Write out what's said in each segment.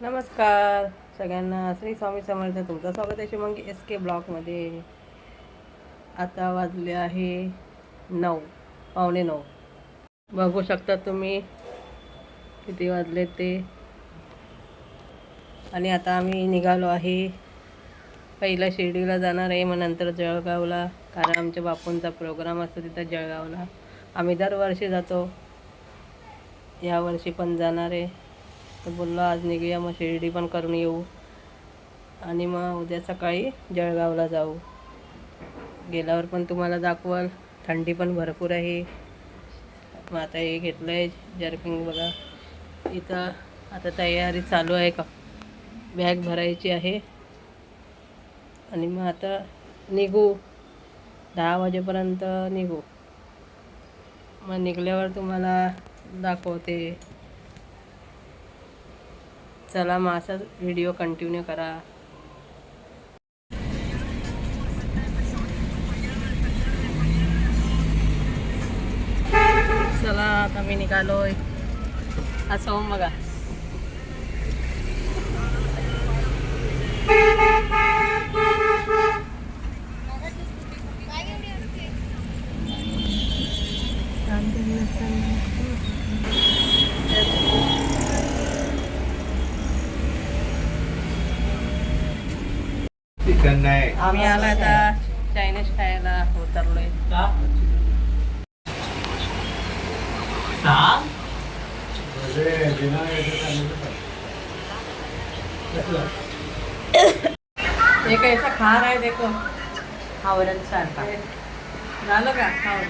नमस्कार. सगळ्यांना श्री स्वामी समर्थ. तुमचं स्वागत आहे शिवंगी एस के ब्लॉकमध्ये आता वाजले आहे नऊ पावणे नऊ. बघू शकता तुम्ही किती वाजले ते. आणि आता आम्ही निघालो आहे. पहिला शिर्डीला जाणार आहे मग नंतर जळगावला. कारण आमच्या बापूंचा प्रोग्राम असतो तिथं जळगावला. आम्ही दरवर्षी जातो. यावर्षी पण जाणार आहे. तर बोललो आज निघूया मग शिर्डी पण करून येऊ. आणि मग उद्या सकाळी जळगावला जाऊ. गेल्यावर पण तुम्हाला दाखवाल थंडी पण भरपूर आहे. मग आता हे घेतलं आहे जर्किंग बघा. इथं आता तयारी चालू आहे का? बॅग भरायची आहे. आणि मग आता निघू. दहा वाजेपर्यंत निघू. मग निघल्यावर तुम्हाला दाखवते. चला मग असाच व्हिडिओ कंटिन्यू करा. चला आता मी निघालोय. असं बघा. चिकन नाही. आम्ही आला आता चायनीज खायला उतरलोय. हे कैसा खा रहा है देखो. आवरण सारखा. झालं का? खाऊन.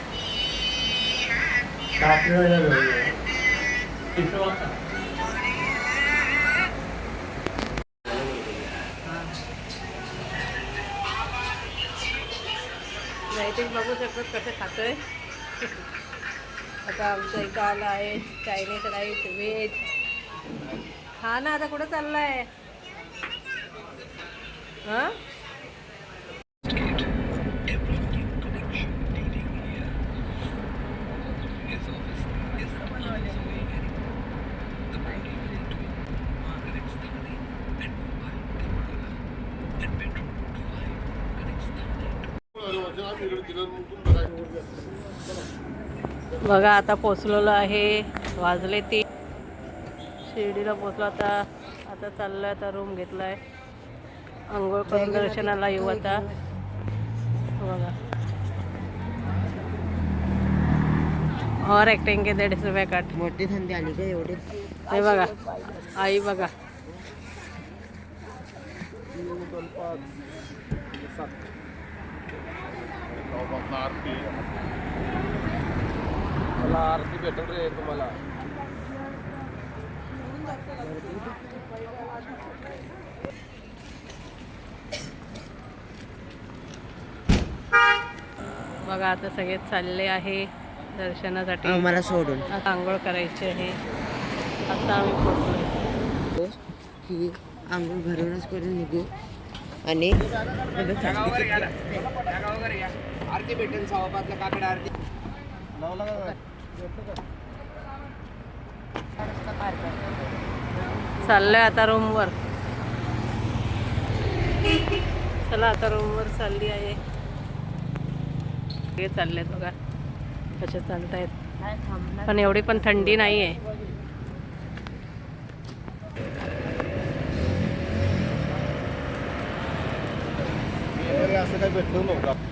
नाही ते बघू शकतात कसं खातोय. आता आमचा इथं आला आहे चायनीज राईस व्हेज. हा ना आता कुठं चाललाय? हां? बघा आता पोचलेलो आहे. वाजले ती. शिर्डीला पोचलो आता. आता चाललोय आता रूम घेतलाय. आंघोळ करून दर्शनाला येऊ आता. बघा. और ऍक्टिंग के दीडशे रुपये काट मोठी थंडी आली का एवढी. हे बघा. आई बघा. मला आरती भेटेल रे तुम्हाला बघा आता सगळे चालले आहे दर्शनासाठी. मला सोडून. आता आंघोळ करायची आहे. आता आम्ही पोचलो की आंघोळ भरूनच करून निघू. आणि आरती भेटेल सवापातला काकडा आरती आता रूमवर चला आता रूमवर चालली आहे. हे चाललेत बघा. कसे आहेत पण एवढी पण थंडी नाही आहे असं काही भेटलं नव्हतं.